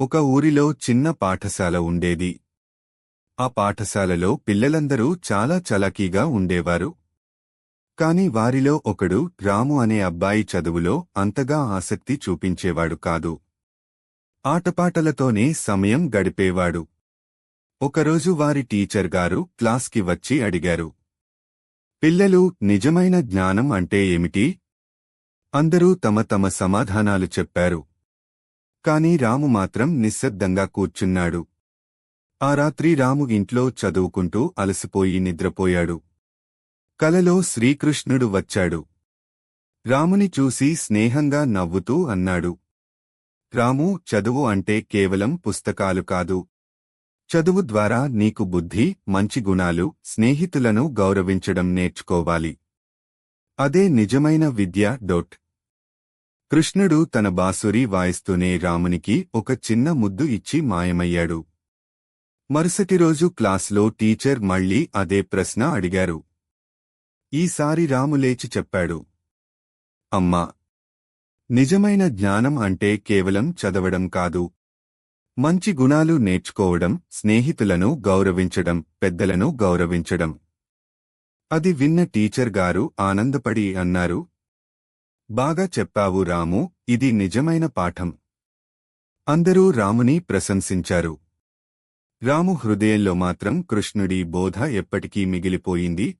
ఒక ఊరిలో చిన్న పాఠశాల ఉండేది. ఆ పాఠశాలలో పిల్లలందరూ చాలా చలాకీగా ఉండేవారు. కాని వారిలో ఒకడు రాము అనే అబ్బాయి చదువులో అంతగా ఆసక్తి చూపించేవాడు కాదు. ఆటపాటలతోనే సమయం గడిపేవాడు. ఒకరోజు వారి టీచర్ గారు క్లాస్కి వచ్చి అడిగారు. పిల్లలు నిజమైన జ్ఞానం అంటే ఏమిటి? అందరూ తమ తమ సమాధానాలు చెప్పారు. కాని రాము మాత్రం నిశ్శబ్దంగా కూర్చున్నాడు. ఆ రాత్రి రాము ఇంట్లో చదువుకుంటూ అలసిపోయి నిద్రపోయాడు. కలలో శ్రీకృష్ణుడు వచ్చాడు. రాముని చూసి స్నేహంగా నవ్వుతూ అన్నాడు. రాము చదువు అంటే కేవలం పుస్తకాలు కాదు. చదువు ద్వారా నీకు బుద్ధి మంచి గుణాలు స్నేహితులను గౌరవించడం నేర్చుకోవాలి. అదే నిజమైన విద్య. డొట్ కృష్ణుడు తన బాసురి వాయిస్తూనే రామునికి ఒక చిన్న ముద్దు ఇచ్చి మాయమయ్యాడు. మరుసటి రోజు క్లాస్లో టీచర్ మళ్ళీ అదే ప్రశ్న అడిగారు. ఈసారి రాము లేచి చెప్పాడు. అమ్మా! నిజమైన జ్ఞానం అంటే కేవలం చదవడం కాదు. మంచి గుణాలు నేర్చుకోవడం స్నేహితులను గౌరవించడం పెద్దలను గౌరవించడం. అది విన్న టీచర్ గారు ఆనందపడి అన్నారు బాగా చెప్పావు రాము ఇది నిజమైన పాఠం. అందరూ రాముని ప్రశంసించారు. రాము హృదయంలో మాత్రం కృష్ణుడి బోధ ఎప్పటికీ మిగిలిపోయింది.